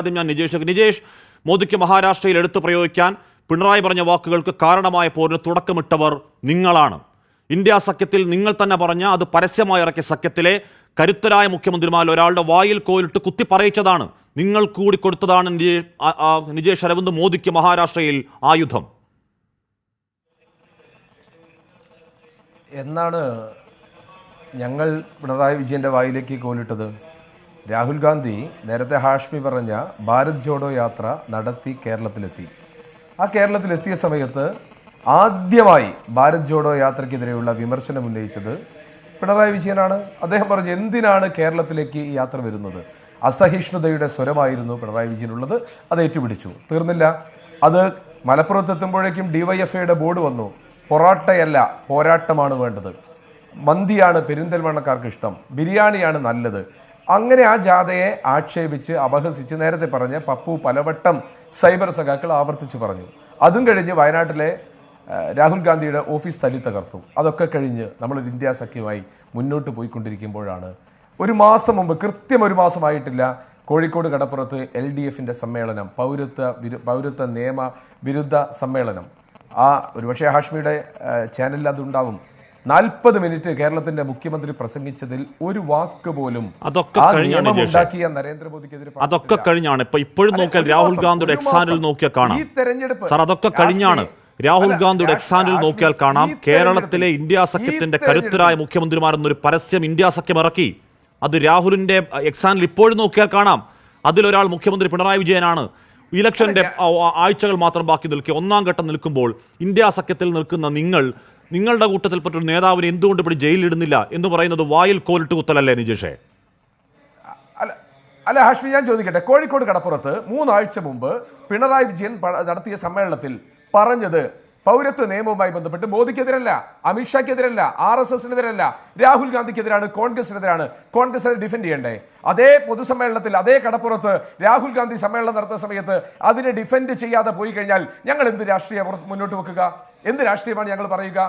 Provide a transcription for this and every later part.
ആദ്യം ഞാൻ നിജേഷ് നിജേഷ് മോദിക്ക് മഹാരാഷ്ട്രയിൽ എടുത്തു പ്രയോഗിക്കാൻ പിണറായി പറഞ്ഞ വാക്കുകൾക്ക് കാരണമായ പോരിന് തുടക്കമിട്ടവർ നിങ്ങളാണ്. ഇന്ത്യ സഖ്യത്തിൽ നിങ്ങൾ തന്നെ പറഞ്ഞ അത് പരസ്യമായി ഇറക്കിയ സഖ്യത്തിലെ കരുത്തരായ മുഖ്യമന്ത്രിമാരിൽ ഒരാളുടെ വായിൽ കോലിട്ട് കുത്തി പറയിച്ചതാണ്. നിങ്ങൾ കൂടി കൊടുത്തതാണ് നിജേഷ് അരവിന്ദ് മോദിക്ക് മഹാരാഷ്ട്രയിൽ ആയുധം. എന്നാണ് ഞങ്ങൾ പിണറായി വിജയന്റെ വായിലേക്ക് കോലിട്ടത്? രാഹുൽ ഗാന്ധി നേരത്തെ ഹാഷ്മി പറഞ്ഞ ഭാരത് ജോഡോ യാത്ര നടത്തി കേരളത്തിലെത്തി. ആ കേരളത്തിലെത്തിയ സമയത്ത് ആദ്യമായി ഭാരത് ജോഡോ യാത്രയ്ക്കെതിരെയുള്ള വിമർശനം ഉന്നയിച്ചത് പിണറായി വിജയനാണ്. അദ്ദേഹം പറഞ്ഞു എന്തിനാണ് കേരളത്തിലേക്ക് ഈ യാത്ര വരുന്നത്? അസഹിഷ്ണുതയുടെ സ്വരമായിരുന്നു പിണറായി വിജയനുള്ളത്. അത് ഏറ്റുപിടിച്ചു. തീർന്നില്ല. അത് മലപ്പുറത്ത് എത്തുമ്പോഴേക്കും ഡിവൈഎഫ്ഐയുടെ ബോർഡ് വന്നു. പൊറാട്ടയല്ല പോരാട്ടമാണ് വേണ്ടത്. മന്തിയാണ് പെരിന്തൽമണ്ണക്കാർക്ക് ഇഷ്ടം. ബിരിയാണിയാണ് നല്ലത്. അങ്ങനെ ആ ജാഥയെ ആക്ഷേപിച്ച് അപഹസിച്ച് നേരത്തെ പറഞ്ഞ പപ്പു പലവട്ടം സൈബർ സഖാക്കൾ ആവർത്തിച്ചു പറഞ്ഞു. അതും കഴിഞ്ഞ് വയനാട്ടിലെ രാഹുൽ ഗാന്ധിയുടെ ഓഫീസ് തല്ലി തകർത്തു. അതൊക്കെ കഴിഞ്ഞ് നമ്മളൊരു ഇന്ത്യ സഖ്യമായി മുന്നോട്ട് പോയിക്കൊണ്ടിരിക്കുമ്പോഴാണ് ഒരു മാസം മുമ്പ് കൃത്യം ഒരു മാസമായിട്ടില്ല കോഴിക്കോട് കടപ്പുറത്ത് എൽ ഡി എഫിന്റെ സമ്മേളനം പൗരത്വ വിരു- പൗരത്വ നിയമ വിരുദ്ധ സമ്മേളനം. ആ ഒരുപക്ഷെ ഹാഷ്മിയുടെ ചാനലിൽ അതുണ്ടാവും. നാൽപ്പത് മിനിറ്റ് കേരളത്തിന്റെ മുഖ്യമന്ത്രി പ്രസംഗിച്ചതിൽ ഒരു വാക്ക് പോലും അതൊക്കെ കഴിഞ്ഞാണ്. ഉണ്ടാക്കിയ നരേന്ദ്രമോദിക്കെതിരെ അതൊക്കെ കഴിഞ്ഞാണ്. ഇപ്പൊ ഇപ്പോഴും നോക്കിയാൽ രാഹുൽ ഗാന്ധിയുടെ എക്സാനിൽ നോക്കിയാൽ കാണാം. ഈ തെരഞ്ഞെടുപ്പ് സാർ അതൊക്കെ കഴിഞ്ഞാണ്. രാഹുൽ ഗാന്ധിയുടെ എക്സാനിൽ നോക്കിയാൽ കാണാം. കേരളത്തിലെ ഇന്ത്യ സഖ്യത്തിന്റെ കരുത്തരായ മുഖ്യമന്ത്രിമാരെന്നൊരു പരസ്യം ഇന്ത്യ സഖ്യം ഇറക്കി. അത് രാഹുലിന്റെ എക്സാനിൽ ഇപ്പോഴും നോക്കിയാൽ കാണാം. അതിലൊരാൾ മുഖ്യമന്ത്രി പിണറായി വിജയനാണ്. ഇലക്ഷന്റെ ആഴ്ചകൾ മാത്രം ബാക്കി നിൽക്കുക ഒന്നാം ഘട്ടം നിൽക്കുമ്പോൾ ഇന്ത്യ സഖ്യത്തിൽ നിൽക്കുന്ന നിങ്ങൾ നിങ്ങളുടെ കൂട്ടത്തിൽപ്പെട്ട ഒരു നേതാവിനെ എന്തുകൊണ്ട് ഇവിടെ ജയിലിലിടുന്നില്ല എന്ന് പറയുന്നത് വായിൽ കോലിട്ട് കുത്തലല്ലേ നിജേഷേ? അല്ല ഹാഷ്മി ഞാൻ ചോദിക്കട്ടെ. കോഴിക്കോട് കടപ്പുറത്ത് മൂന്നാഴ്ച മുമ്പ് പിണറായി വിജയൻ നടത്തിയ സമ്മേളനത്തിൽ പറഞ്ഞത് പൗരത്വ നിയമവുമായി ബന്ധപ്പെട്ട് മോദിക്കെതിരല്ല അമിത്ഷാക്കെതിരല്ല ആർ എസ് എസിനെതിരല്ല രാഹുൽ ഗാന്ധിക്കെതിരാണ് കോൺഗ്രസിനെതിരാണ്. കോൺഗ്രസ് അത് ഡിഫെൻഡ് ചെയ്യണ്ടേ? അതേ പൊതുസമ്മേളനത്തിൽ അതേ കടപ്പുറത്ത് രാഹുൽ ഗാന്ധി സമ്മേളനം നടത്തുന്ന സമയത്ത് അതിനെ ഡിഫെൻഡ് ചെയ്യാതെ പോയി കഴിഞ്ഞാൽ ഞങ്ങൾ എന്ത് രാഷ്ട്രീയ മുന്നോട്ട് വെക്കുക? എന്ത് രാഷ്ട്രീയമാണ് ഞങ്ങൾ പറയുക?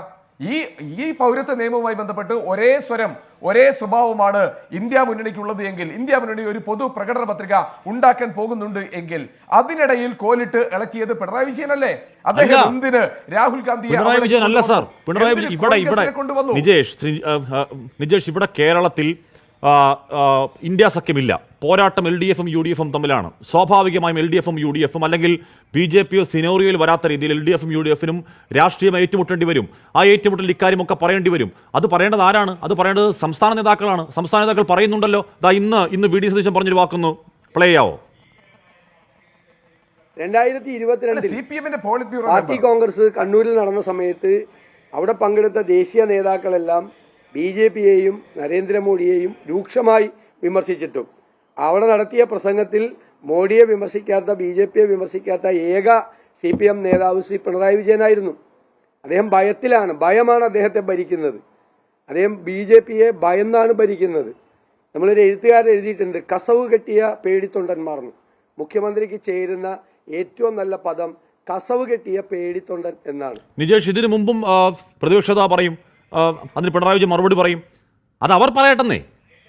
ഈ ഈ പൗരത്വ നിയമവുമായി ബന്ധപ്പെട്ട് ഒരേ സ്വരം ഒരേ സ്വഭാവമാണ് ഇന്ത്യ മുന്നണിക്കുള്ളത് എങ്കിൽ ഇന്ത്യ മുന്നണി ഒരു പൊതു പ്രകടന പത്രിക ഉണ്ടാക്കാൻ പോകുന്നുണ്ട് എങ്കിൽ അതിനിടയിൽ കോലിട്ട് ഇളക്കിയത് പിണറായി വിജയനല്ലേ അദ്ദേഹം. എന്തിന് രാഹുൽ ഗാന്ധിയെ പിണറായി അവിടെ വിജയൻ അല്ല സാർ കൊണ്ടുവന്നു? പിണറായി ഇവിടെ ഇവിടെ നിജേഷ് നിജേഷ് ഇവിടെ കേരളത്തിൽ ഇന്ത്യ സഖ്യമില്ല. പോരാട്ടം എൽ ഡി എഫും യു ഡി എഫും തമ്മിലാണ്. സ്വാഭാവികമായും എൽ ഡി എഫും യു ഡി എഫും അല്ലെങ്കിൽ ബി ജെ പിയോ സിനോറിയോയിൽ വരാത്ത രീതിയിൽ എൽ ഡി എഫും യു ഡി എഫിനും രാഷ്ട്രീയം ഏറ്റുമുട്ടേണ്ടി വരും. ആ ഏറ്റുമുട്ടൽ ഇക്കാര്യമൊക്കെ പറയേണ്ടി വരും. അത് പറയേണ്ടത് ആരാണ്? അത് പറയേണ്ടത് സംസ്ഥാന നേതാക്കളാണ്. സംസ്ഥാന നേതാക്കൾ പറയുന്നുണ്ടല്ലോ. ദാ ഇന്ന് ഇന്ന് വി ഡി സതീശൻ പറഞ്ഞൊരു വാക്കുന്നു പ്ലേ ആവോ രണ്ടായിരത്തി ഇരുപത്തിരണ്ട് പാർട്ടി കോൺഗ്രസ് കണ്ണൂരിൽ നടന്ന സമയത്ത് അവിടെ പങ്കെടുത്ത ദേശീയ നേതാക്കളെല്ലാം ബി ജെ പിയെയും നരേന്ദ്രമോദിയെയും രൂക്ഷമായി വിമർശിച്ചിട്ടും. അവിടെ നടത്തിയ പ്രസംഗത്തിൽ മോഡിയെ വിമർശിക്കാത്ത ബി ജെ പിയെ വിമർശിക്കാത്ത ഏക സി പി എം നേതാവ് ശ്രീ പിണറായി വിജയനായിരുന്നു. അദ്ദേഹം ഭയത്തിലാണ് ഭയമാണ് അദ്ദേഹത്തെ ഭരിക്കുന്നത്. അദ്ദേഹം ബി ജെ പിയെ ഭയന്നാണ് ഭരിക്കുന്നത്. നമ്മളൊരു എഴുത്തുകാരൻ എഴുതിയിട്ടുണ്ട് കസവ് കെട്ടിയ പേടിത്തൊണ്ടന്മാർന്നു മുഖ്യമന്ത്രിക്ക് ചേരുന്ന ഏറ്റവും നല്ല പദം കസവ് കെട്ടിയ പേടിത്തൊണ്ടൻ എന്നാണ്. നിജേഷ് ഇതിനു മുമ്പും പ്രതിപക്ഷത പറയും അതിന് പിണറായി വിജയൻ മറുപടി പറയും. അത് അവർ പറയട്ടെന്നേ.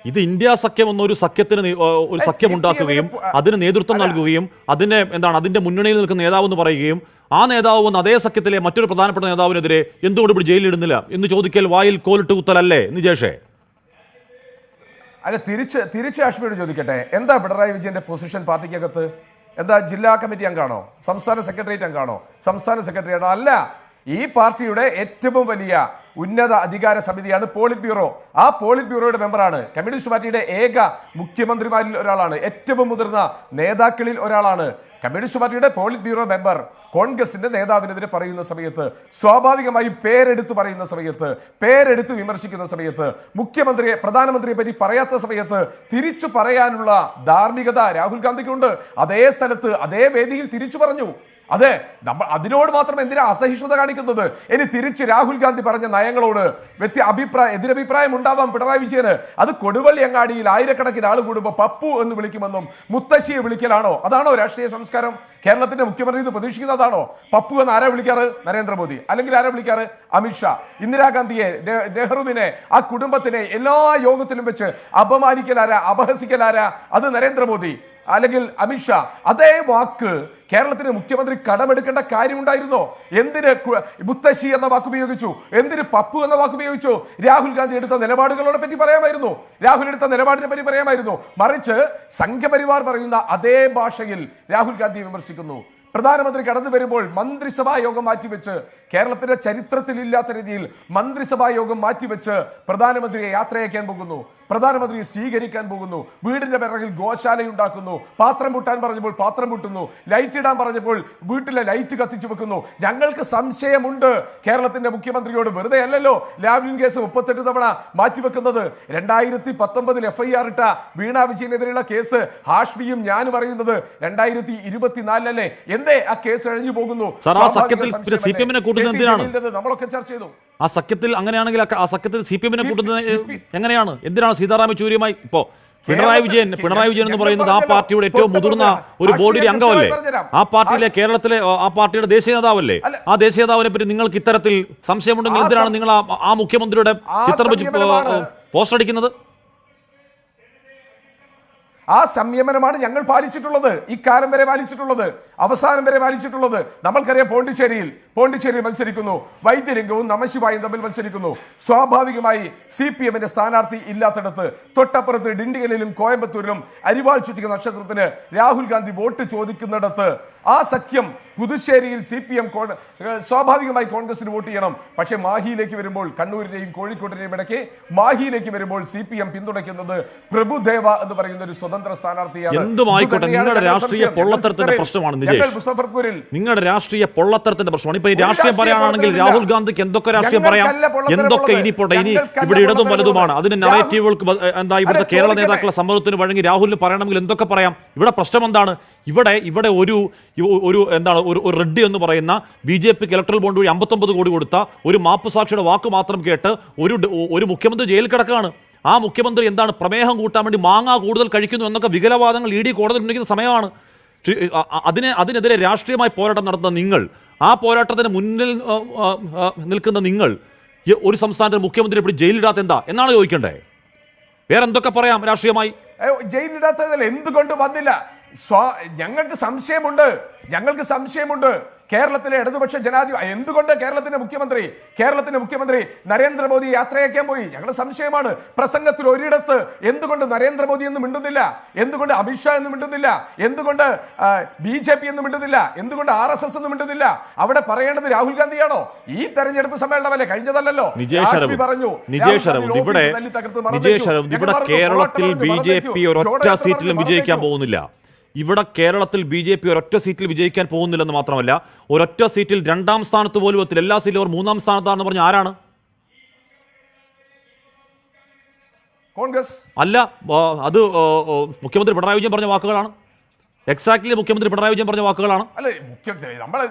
ഇത് ഇന്ത്യ സഖ്യം എന്നൊരു സഖ്യത്തിന് ഒരു ഏ, സഖ്യം ഉണ്ടാക്കുകയും അതിന് നേതൃത്വം. നൽകുകയും അതിനെ എന്താണ് അതിന്റെ മുന്നണിയിൽ നിൽക്കുന്ന നേതാവ് എന്ന് പറയുകയും ആ നേതാവ് വന്ന് അതേ സഖ്യത്തിലെ മറ്റൊരു പ്രധാനപ്പെട്ട നേതാവിനെതിരെ എന്തുകൊണ്ട് ഇവിടെ ജയിലിടുന്നില്ല എന്ന് ചോദിക്കൽ വായിൽ കോലിട്ട് കുത്തലല്ലേ നിജേഷേ? അല്ല തിരിച്ച് തിരിച്ച് കാശ്മീർ ചോദിക്കട്ടെ. എന്താ പിണറായി വിജയന്റെ പൊസിഷൻ പാർട്ടിക്കകത്ത്? എന്താ ജില്ലാ കമ്മിറ്റി അംഗാണോ? സംസ്ഥാന സെക്രട്ടേറിയറ്റ് അംഗാണോ? സംസ്ഥാന സെക്രട്ടറി ആണോ അല്ല. ഈ പാർട്ടിയുടെ ഏറ്റവും വലിയ ഉന്നത അധികാര സമിതിയാണ് പോളിറ്റ് ബ്യൂറോ ആ പോളിറ്റ് ബ്യൂറോയുടെ മെമ്പറാണ് കമ്മ്യൂണിസ്റ്റ് പാർട്ടിയുടെ ഏക മുഖ്യമന്ത്രിമാരിൽ ഒരാളാണ്. ഏറ്റവും മുതിർന്ന നേതാക്കളിൽ ഒരാളാണ് കമ്മ്യൂണിസ്റ്റ് പാർട്ടിയുടെ പോളിറ്റ് ബ്യൂറോ മെമ്പർ. കോൺഗ്രസിന്റെ നേതാവിനെതിരെ പറയുന്ന സമയത്ത് സ്വാഭാവികമായി പേരെടുത്ത് പറയുന്ന സമയത്ത് പേരെടുത്ത് വിമർശിക്കുന്ന സമയത്ത് മുഖ്യമന്ത്രിയെ പ്രധാനമന്ത്രിയെ പറ്റി പറയാത്ത സമയത്ത് തിരിച്ചു പറയാനുള്ള ധാർമ്മികത രാഹുൽ ഗാന്ധിക്കുണ്ട്. അതേ സ്ഥലത്ത് അതേ വേദിയിൽ തിരിച്ചു പറഞ്ഞു. അതെ നമ്മൾ അതിനോട് മാത്രം എന്തിനാ അസഹിഷ്ണുത കാണിക്കുന്നത്? ഇനി തിരിച്ച് രാഹുൽ ഗാന്ധി പറഞ്ഞ നയങ്ങളോട് വ്യക്തി അഭിപ്രായ എതിരഭിപ്രായം ഉണ്ടാവാം പിണറായി വിജയന്. അത് കൊടുവള്ളി അങ്ങാടിയിൽ ആയിരക്കണക്കിന് ആൾ കൂടുമ്പോൾ പപ്പു എന്ന് വിളിക്കുമെന്നും മുത്തശ്ശിയെ വിളിക്കലാണോ? അതാണോ രാഷ്ട്രീയ സംസ്കാരം? കേരളത്തിന്റെ മുഖ്യമന്ത്രി ഇത് പ്രതീക്ഷിക്കുന്നതാണോ പപ്പു എന്ന് ആരാ വിളിക്കാറ്? നരേന്ദ്രമോദി. അല്ലെങ്കിൽ ആരാ വിളിക്കാറ്? അമിത്ഷാ ഇന്ദിരാഗാന്ധിയെ നെഹ്റുവിനെ ആ കുടുംബത്തിനെ എല്ലാ യോഗത്തിലും വെച്ച് അപമാനിക്കലാരാ അപഹസിക്കലാരാ? അത് നരേന്ദ്രമോദി. അല്ലെങ്കിൽ അമിത്ഷാ അതേ വാക്ക് കേരളത്തിന് മുഖ്യമന്ത്രി കടമെടുക്കേണ്ട കാര്യമുണ്ടായിരുന്നോ? എന്തിന് മുത്തശ്ശി എന്ന വാക്ക് ഉപയോഗിച്ചു? എന്തിന് പപ്പു എന്ന വാക്ക് ഉപയോഗിച്ചു? രാഹുൽ ഗാന്ധി എടുത്ത നിലപാടുകളോടെ പറ്റി പറയാമായിരുന്നു. രാഹുൽ എടുത്ത നിലപാടിനെ പറ്റി പറയാമായിരുന്നു. മറിച്ച് സംഘപരിവാർ പറയുന്ന അതേ ഭാഷയിൽ രാഹുൽ ഗാന്ധി വിമർശിക്കുന്നു. പ്രധാനമന്ത്രി കടന്നു വരുമ്പോൾ മന്ത്രിസഭാ യോഗം മാറ്റിവെച്ച് കേരളത്തിന്റെ ചരിത്രത്തിൽ ഇല്ലാത്ത രീതിയിൽ മന്ത്രിസഭാ യോഗം മാറ്റിവെച്ച് പ്രധാനമന്ത്രിയെ യാത്രയക്കാൻ പോകുന്നു. പ്രധാനമന്ത്രിയെ സ്വീകരിക്കാൻ പോകുന്നു. വീടിന്റെ പിറകിൽ ഗോശാല ഉണ്ടാക്കുന്നു പാത്രം മുട്ടാൻ പറഞ്ഞപ്പോൾ പാത്രം മുട്ടുന്നു ലൈറ്റ് ഇടാൻ പറഞ്ഞപ്പോൾ വീട്ടിലെ ലൈറ്റ് കത്തിച്ചു വെക്കുന്നു. ഞങ്ങൾക്ക് സംശയമുണ്ട്. കേരളത്തിന്റെ മുഖ്യമന്ത്രിയോട് വെറുതെ അല്ലല്ലോ ലാവ്ലിൻ കേസ് മുപ്പത്തെട്ട് തവണ മാറ്റിവെക്കുന്നത്. രണ്ടായിരത്തി പത്തൊമ്പതിൽ എഫ് ഐ ആർ ഇട്ട വീണ വിജയനെതിരെയുള്ള കേസ് ഹാഷ്മിയും ഞാനും പറയുന്നത് രണ്ടായിരത്തി ഇരുപത്തിനാലിലല്ലേ എന്തേ ആ കേസ് കഴിഞ്ഞു പോകുന്നു? കൂട്ടുന്നത് എന്തിനാണ്? നമ്മളൊക്കെ ചർച്ച ചെയ്തു. ആ സഖ്യത്തിൽ അങ്ങനെയാണെങ്കിൽ ആ- സഖ്യത്തിൽ സി പി എമ്മിനെ കൂട്ടുന്നത് എങ്ങനെയാണ്? എന്തിനാണ് സീതാറാം യെച്ചൂരിയുമായി? ഇപ്പോ പിണറായി വിജയൻ പിണറായി വിജയൻ എന്ന് പറയുന്നത് ആ പാർട്ടിയുടെ ഏറ്റവും മുതിർന്ന ഒരു ബോർഡിലെ അംഗമല്ലേ? ആ പാർട്ടിയിലെ കേരളത്തിലെ ആ പാർട്ടിയുടെ ദേശീയ നേതാവല്ലേ? ആ ദേശീയ നേതാവിനെ പറ്റി നിങ്ങൾക്ക് ഇത്തരത്തിൽ സംശയമുണ്ടെങ്കിൽ എന്തിനാണ് നിങ്ങൾ ആ- മുഖ്യമന്ത്രിയുടെ ചിത്രം വെച്ച് പോസ്റ്റർ പോസ്റ്റ് അടിക്കുന്നത്? ആ സംയമനമാണ് ഞങ്ങൾ പാലിച്ചിട്ടുള്ളത്. ഇക്കാലം വരെ പാലിച്ചിട്ടുള്ളത്. അവസാനം വരെ പാലിച്ചിട്ടുള്ളത് നമ്മൾക്കറിയാം പോണ്ടിച്ചേരിയിൽ പോണ്ടിച്ചേരി മത്സരിക്കുന്നു. വൈദ്യലിംഗവും നമശിവായും തമ്മിൽ മത്സരിക്കുന്നു. സ്വാഭാവികമായി സി പി എമ്മിന്റെ സ്ഥാനാർത്ഥി ഇല്ലാത്തിടത്ത് തൊട്ടപ്പുറത്ത് ഡിണ്ടിഗലിലും കോയമ്പത്തൂരിലും അരിവാൾ ചുറ്റിക നക്ഷത്രത്തിന് രാഹുൽ ഗാന്ധി വോട്ട് ചോദിക്കുന്നിടത്ത് ആ സഖ്യം പുതുശ്ശേരിയിൽ സി പി എം സ്വാഭാവികമായി കോൺഗ്രസിന് വോട്ട് ചെയ്യണം. പക്ഷേ മാഹിയിലേക്ക് വരുമ്പോൾ കണ്ണൂരിനെയും കോഴിക്കോട്ടിനെയും ഇടയ്ക്ക് മാഹിയിലേക്ക് വരുമ്പോൾ സി പി എം പിന്തുണയ്ക്കുന്നത് പ്രഭുദേവ എന്ന് പറയുന്ന ഒരു സ്വതന്ത്ര സ്ഥാനാർത്ഥിയാണ്. നിങ്ങളുടെ രാഷ്ട്രീയ. പൊള്ളത്തരത്തിന്റെ പ്രശ്നമാണ്. മുസഫർപൂരിൽ നിങ്ങളുടെ രാഷ്ട്രീയ പൊള്ളത്തരത്തിന്റെ പ്രശ്നമാണ്. ഇപ്പൊ രാഷ്ട്രീയം പറയുകയാണെങ്കിൽ രാഹുൽ ഗാന്ധിക്ക് എന്തൊക്കെ രാഷ്ട്രീയം പറയാം? എന്തൊക്കെ. ഇനി പോട്ടെ ഇനി ഇവിടെ ഇടതും വലുതുമാണ്. അതിന് നറേറ്റീവുകൾക്ക് എന്താ ഇവിടുത്തെ കേരള നേതാക്കളെ സമ്മതത്തിന് വഴങ്ങി രാഹുലിന് പറയണമെങ്കിൽ എന്തൊക്കെ പറയാം? ഇവിടെ പ്രശ്നം എന്താണ്? ഇവിടെ ഇവിടെ ഒരു ഒരു എന്താണ് ഒരു റെഡ്ഡി എന്ന് പറയുന്ന ബി ജെ പിക്ക് ഇലക്ട്രൽ ബോണ്ട് വഴി അമ്പത്തൊമ്പത് കോടി കൊടുത്ത ഒരു മാപ്പ് സാക്ഷിയുടെ വാക്ക് മാത്രം കേട്ട് ഒരു ഒരു മുഖ്യമന്ത്രി ജയിലിൽ കിടക്കുകയാണ്. ആ മുഖ്യമന്ത്രി എന്താണ് പ്രമേഹം കൂട്ടാൻ വേണ്ടി മാങ്ങ കൂടുതൽ കഴിക്കുന്നു എന്നൊക്കെ വികലവാദങ്ങൾ ഇ ഡി കോടതി ഉന്നയിക്കുന്ന സമയമാണ്. അതിനെ അതിനെതിരെ രാഷ്ട്രീയമായി പോരാട്ടം നടത്തുന്ന നിങ്ങൾ ആ പോരാട്ടത്തിന് മുന്നിൽ നിൽക്കുന്ന നിങ്ങൾ ഒരു സംസ്ഥാനത്തിന് മുഖ്യമന്ത്രി ഇപ്പോൾ ജയിലിടാത്ത എന്താ? എന്നാണ് ചോദിക്കേണ്ടേ? വേറെ എന്തൊക്കെ പറയാം രാഷ്ട്രീയമായി? ജയിലിടാത്തതിൽ എന്തുകൊണ്ട് വന്നില്ല? ഞങ്ങൾക്ക് സംശയമുണ്ട്. ഞങ്ങൾക്ക് സംശയമുണ്ട്. കേരളത്തിലെ ഇടതുപക്ഷ ജനാധിപത്യ എന്തുകൊണ്ട് കേരളത്തിന്റെ മുഖ്യമന്ത്രി കേരളത്തിന്റെ മുഖ്യമന്ത്രി നരേന്ദ്രമോദി യാത്രയാക്കാൻ പോയി? ഞങ്ങളുടെ സംശയമാണ്. പ്രസംഗത്തിൽ ഒരിടത്ത് എന്തുകൊണ്ട് നരേന്ദ്രമോദി എന്ന് മിണ്ടുന്നില്ല? എന്തുകൊണ്ട് അമിത്ഷാ എന്ന് മിണ്ടുന്നില്ല? എന്തുകൊണ്ട് ബി ജെ പി എന്ന് മിണ്ടുന്നില്ല? എന്തുകൊണ്ട് ആർ എസ് എസ് എന്ന് മിണ്ടുന്നില്ല? അവിടെ പറയേണ്ടത് രാഹുൽ ഗാന്ധിയാണോ? ഈ തെരഞ്ഞെടുപ്പ് സമ്മേളനമല്ലേ? കഴിഞ്ഞതല്ലോ പറഞ്ഞു. ഇവിടെ ഞങ്ങൾ കേരളത്തിൽ ബി ജെ പി ഒരൊറ്റ സീറ്റിലും വിജയിക്കാൻ പോകുന്നില്ല. ഇവിടെ കേരളത്തിൽ ബി ജെ പി ഒരൊറ്റ സീറ്റിൽ വിജയിക്കാൻ പോകുന്നില്ലെന്ന് മാത്രമല്ല ഒരൊറ്റ സീറ്റിൽ രണ്ടാം സ്ഥാനത്ത് പോലും എത്തില്ല. എല്ലാ സീറ്റിലും അവർ മൂന്നാം സ്ഥാനത്താണെന്ന് പറഞ്ഞ ആരാണ്? കോൺഗ്രസ്. അല്ല അത് മുഖ്യമന്ത്രി പിണറായി വിജയൻ പറഞ്ഞ വാക്കുകളാണ്. എക്സാക്ട്ലി മുഖ്യമന്ത്രി പിണറായി വിജയൻ പറഞ്ഞ വാക്കുകളാണ്. അല്ല മുഖ്യമന്ത്രി നമ്മളെ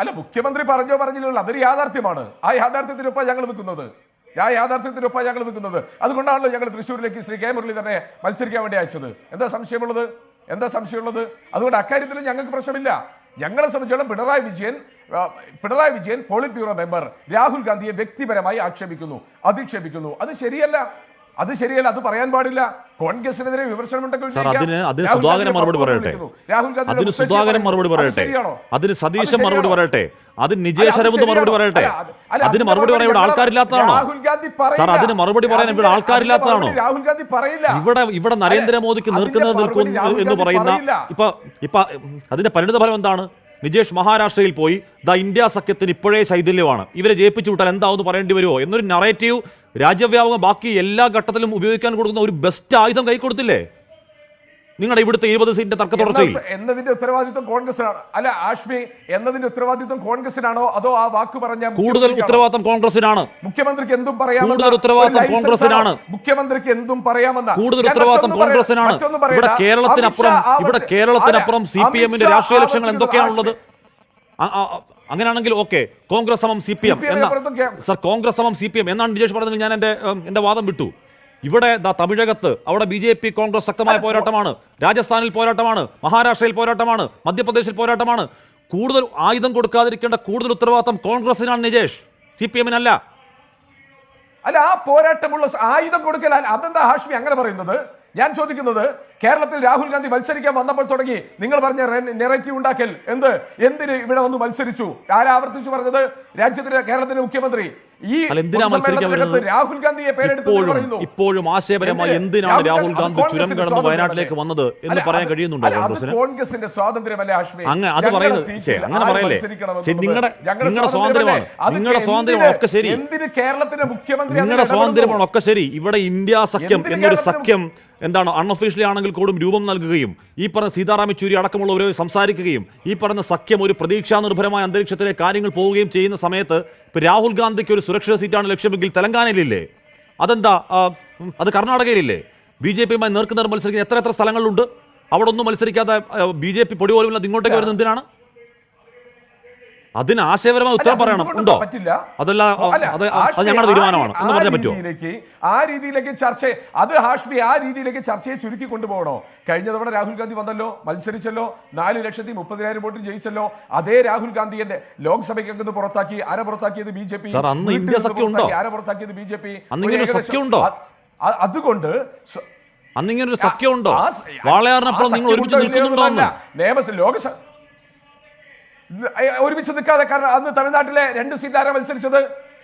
അല്ല മുഖ്യമന്ത്രി പറഞ്ഞോ പറഞ്ഞില്ലല്ലോ. അതൊരു യാഥാർത്ഥ്യമാണ്. ആ യാഥാർത്ഥ്യത്തിനൊപ്പം ഞങ്ങൾ നിൽക്കുന്നത് ആ യാഥാർത്ഥ്യത്തിനൊപ്പം ഞങ്ങൾ നിൽക്കുന്നത് അതുകൊണ്ടാണല്ലോ ഞങ്ങൾ തൃശ്ശൂരിലേക്ക് ശ്രീ കെ മുരളി തന്നെ മത്സരിക്കാൻ വേണ്ടി അയച്ചത്. എന്താ സംശയമുള്ളത്? എന്താ സംശയമുള്ളത്? അതുകൊണ്ട് അക്കാര്യത്തിൽ ഞങ്ങൾക്ക് പ്രശ്നമില്ല. ഞങ്ങളെ സംബന്ധിച്ചിടത്തോളം Pinarayi Vijayan Pinarayi Vijayan polit bureau member Rahul ഗാന്ധിയെ വ്യക്തിപരമായി ആക്ഷേപിക്കുന്നു അധിക്ഷേപിക്കുന്നു. അത് ശരിയല്ല. അത് ശരിയല്ല അത് പറയാൻ പാടില്ല. കോൺഗ്രസിനെതിരെ വിമർശനം. അതിന് അതിന് സുധാകരൻ മറുപടി പറയട്ടെ. അതിന് സുധാകരൻ മറുപടി പറയട്ടെ. അതിന് സതീശൻ മറുപടി? പറയട്ടെ. അതിന് നിജേഷ് അത് മറുപടി? പറയട്ടെ. അതിന് മറുപടി പറയാൻ ഇവിടെ ആൾക്കാരില്ലാത്തതാണോ? സാർ അതിന് മറുപടി പറയാൻ ഇവിടെ ആൾക്കാരില്ലാത്തതാണോ? രാഹുൽ ഗാന്ധി പറയില്ല. ഇവിടെ ഇവിടെ നരേന്ദ്രമോദിക്ക് നിൽക്കുന്നത് നിൽക്കും എന്ന് പറയുന്ന. ഇപ്പൊ ഇപ്പൊ അതിന്റെ പരിണിത ഫലം എന്താണ്? നിജേഷ് മഹാരാഷ്ട്രയിൽ പോയി ദ ഇന്ത്യ സഖ്യത്തിന് ഇപ്പോഴേ ശൈഥില്യമാണ്. ഇവരെ ജയിപ്പിച്ചു വിട്ടാൽ എന്താവെന്ന് പറയേണ്ടി വരുമോ? എന്നൊരു നറേറ്റീവ് രാജ്യവ്യാപകം ബാക്കി എല്ലാ ഘട്ടത്തിലും ഉപയോഗിക്കാൻ കൊടുക്കുന്ന ഒരു ബെസ്റ്റ് ആയുധം കൈ കൊടുത്തില്ലേ നിങ്ങളുടെ ഇവിടുത്തെ ഇരുപത് സീറ്റിന്റെ തർക്ക തുടർച്ചയിൽ. എന്ന- എന്നതിന്റെ ഉത്തരവാദിത്വം കോൺഗ്രസിനാണ് അല്ല ആഷ്മി എന്നതിന്റെ ഉത്തരവാദിത്വം കോൺഗ്രസിനാണോ അതോ ആ വാക്ക് പറഞ്ഞ കൂടുതൽ ഉത്തരവാദിത്വം കോൺഗ്രസിനാണ് മുഖ്യമന്ത്രിക്ക് എന്തും പറയാം കൂടുതൽ ഉത്തരവാദിത്വം കോൺഗ്രസിനാണ്. മുഖ്യമന്ത്രിക്ക് എന്തും പറയാമെന്ന. കൂടുതൽ ഉത്തരവാദിത്വം കോൺഗ്രസിനാണ് ഇവിടെ. കേരളത്തിനപ്പുറം ഇവിടെ കേരളത്തിനപ്പുറം സി പി എമ്മിന്റെ രാഷ്ട്രീയ ലക്ഷ്യങ്ങൾ എന്തൊക്കെയാണുള്ളത്? അങ്ങനെയാണെങ്കിൽ ഓക്കെ കോൺഗ്രസ് സമം സി പി എം സാർ എന്നാ സർ കോൺഗ്രസ് സമം സി പി എം. എന്നാണ് നിജേഷ് പറഞ്ഞത് ഞാൻ എന്റെ എന്റെ വാദം വിട്ടു. ഇവിടെ ദാ തമിഴകത്ത് അവിടെ ബി ജെ പി കോൺഗ്രസ് ശക്തമായ പോരാട്ടമാണ്. രാജസ്ഥാനിൽ പോരാട്ടമാണ്. മഹാരാഷ്ട്രയിൽ പോരാട്ടമാണ്. മധ്യപ്രദേശിൽ പോരാട്ടമാണ്. കൂടുതൽ ആയുധം കൊടുക്കാതിരിക്കേണ്ട കൂടുതൽ ഉത്തരവാദിത്തം കോൺഗ്രസിനാണ് നിജേഷ്. സി പി എമ്മിനല്ല. അല്ല ആ പോരാട്ടമുള്ള ആയുധം കൊടുക്കൽ അതെന്താ ഹാഷ്മി അങ്ങനെ പറയുന്നത്? ഞാൻ ചോദിക്കുന്നത് കേരളത്തിൽ രാഹുൽ ഗാന്ധി മത്സരിക്കാൻ വന്നപ്പോൾ തുടങ്ങി. നിങ്ങൾ പറഞ്ഞ നെറേറ്റീവ് ഉണ്ടാക്കൽ. എന്ത്? എന്തിന് ഇവിടെ വന്ന് മത്സരിച്ചു? ആരാവർത്തിച്ചു പറഞ്ഞത്? രാജ്യത്തിന്റെ കേരളത്തിന്റെ മുഖ്യമന്ത്രി. ഈ രാഹുൽ ഗാന്ധിയെ പേരെടുത്തു ഇപ്പോഴും ആശയപരമായി എന്തിനാണ് രാഹുൽ ഗാന്ധി ചുരം കടന്ന് വയനാട്ടിലേക്ക് വന്നത് എന്ന് പറയാൻ കഴിയുന്നുണ്ടോ കോൺഗ്രസിന് കോൺഗ്രസിന്റെ സ്വാതന്ത്ര്യമല്ലേ ഹാഷ്മി അങ്ങ് അത് പറയുന്നത് അങ്ങനെ പറയല്ലേ? നിങ്ങളുടെ നിങ്ങളുടെ? സ്വാതന്ത്ര്യമാണ്. നിങ്ങളുടെ സ്വാതന്ത്ര്യമാണ് ഒക്കെ ശരി. എന്തിന് കേരളത്തിന്റെ മുഖ്യമന്ത്രി നിങ്ങളുടെ? സ്വാതന്ത്ര്യമാണ് ഒക്കെ ശരി. ഇവിടെ ഇന്ത്യ സഖ്യം എന്നൊരു സഖ്യം എന്താണ്? അൺഒഫീഷ്യലി ആണെങ്കിൽ കൂടി രൂപം നൽകുകയും ഈ പറഞ്ഞ സീതാറാം യെച്ചൂരി അടക്കമുള്ളവരെ സംസാരിക്കുകയും ഈ പറഞ്ഞ സഖ്യം ഒരു പ്രതീക്ഷാ നിർഭരമായ അന്തരീക്ഷത്തിലെ കാര്യങ്ങൾ പോവുകയും ചെയ്യുന്ന സമയത്ത് ഇപ്പോൾ രാഹുൽ ഗാന്ധിക്ക് ഒരു സുരക്ഷിത സീറ്റാണ് ലക്ഷ്യമെങ്കിൽ തെലങ്കാനയിലില്ലേ? അതെന്താ അത് കർണാടകയിലില്ലേ? ബി ജെ പിയുമായി നേർക്കുനേർ മത്സരിക്കുന്ന എത്ര എത്ര സ്ഥലങ്ങളുണ്ട് അവിടെ ഒന്നും മത്സരിക്കാതെ ബി ജെ പി പൊടി പോലും ഇങ്ങോട്ടേക്ക് വരുന്നത് എന്തിനാണ്? അതിന് ആശയപരമായ ഉത്തരം പറയണം. ഉണ്ടോ? പറ്റില്ല. അതല്ല അത് ഞങ്ങളുടെ തീരുമാനമാണ്. എന്ന് പറഞ്ഞാൽ പറ്റുമോ? ആ രീതിയിലേക്ക് ചർച്ച അത് ഹാഷ്മി ആ രീതിയിലേക്ക് ചർച്ചയെ ചുരുക്കി കൊണ്ടുപോകണോ? കഴിഞ്ഞ തവണ രാഹുൽ ഗാന്ധി വന്നല്ലോ മത്സരിച്ചല്ലോ നാല് ലക്ഷത്തി മുപ്പതിനായിരം വോട്ടിൽ ജയിച്ചല്ലോ. അതേ രാഹുൽ ഗാന്ധിയെ ലോക്സഭയ്ക്ക് അങ്ങ് പുറത്താക്കി ആരെ പുറത്താക്കിയത് ബി ജെ പി? സാർ, അന്ന് ഇന്ത്യ സഖ്യം ഉണ്ടോ? ആരെ പുറത്താക്കിയത് ബി ജെ പി? അതുകൊണ്ട് അന്നിങ്ങനെ ഒരു സഖ്യം ഉണ്ടോ? ആ സ- വാളയാറിനപ്പോൾ ആ നിങ്ങൾ ഒരുമിച്ച് നിൽക്കുന്നുണ്ടോ നിയമസഭ ലോകസഭ ഒരുമിച്ച് നിൽക്കാതെ കാരണം അന്ന് തമിഴ്നാട്ടിലെ രണ്ട് സീറ്റാരാ മത്സരിച്ചത്.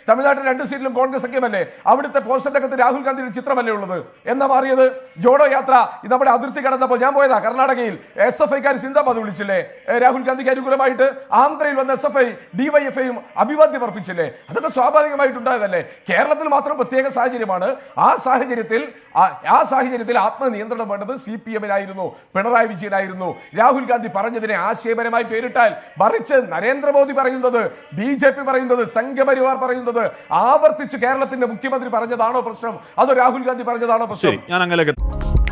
തമിഴ്നാട്ടിൽ രണ്ട് സീറ്റിലും കോൺഗ്രസ് സഖ്യമല്ലേ അവിടുത്തെ പോസ്റ്റർ അകത്ത് രാഹുൽ ഗാന്ധിയുടെ ചിത്രമല്ലേ ഉള്ളത്? എന്നാ മാറിയത്? ജോഡോ യാത്ര ഇത് നമ്മുടെ അതിർത്തി കടന്നപ്പോൾ ഞാൻ പോയതാ കർണാടകയിൽ. എസ് എഫ് ഐക്കാർ സിന്ദാബാദ് വിളിച്ചില്ലേ? രാഹുൽ ഗാന്ധിക്ക് അനുകൂലമായിട്ട് ആന്ധ്രയിൽ വന്ന എസ് എഫ് ഐ ഡിവൈഎഫ്ഐയും അഭിവാദ്യം അർപ്പിച്ചില്ലേ? അതൊക്കെ സ്വാഭാവികമായിട്ടുണ്ടായതല്ലേ? കേരളത്തിൽ മാത്രം പ്രത്യേക സാഹചര്യമാണ്. ആ സാഹചര്യത്തിൽ ആ സാഹചര്യത്തിൽ ആത്മനിയന്ത്രണം വേണ്ടത് സി പി എമ്മിനായിരുന്നു പിണറായി വിജയനായിരുന്നു. രാഹുൽ ഗാന്ധി പറഞ്ഞതിനെ ആശയപരമായി പേരിട്ടാൽ മറിച്ച് നരേന്ദ്രമോദി പറയുന്നത് ബി ജെ പി പറയുന്നത് സംഘപരിവാർ പറയുന്നത് ആവർത്തിച്ച് കേരളത്തിന്റെ മുഖ്യമന്ത്രി പറഞ്ഞതാണോ പ്രശ്നം? അതോ രാഹുൽ ഗാന്ധി പറഞ്ഞതാണോ പ്രശ്നം? ഞാൻ അങ്ങനെയൊക്കെ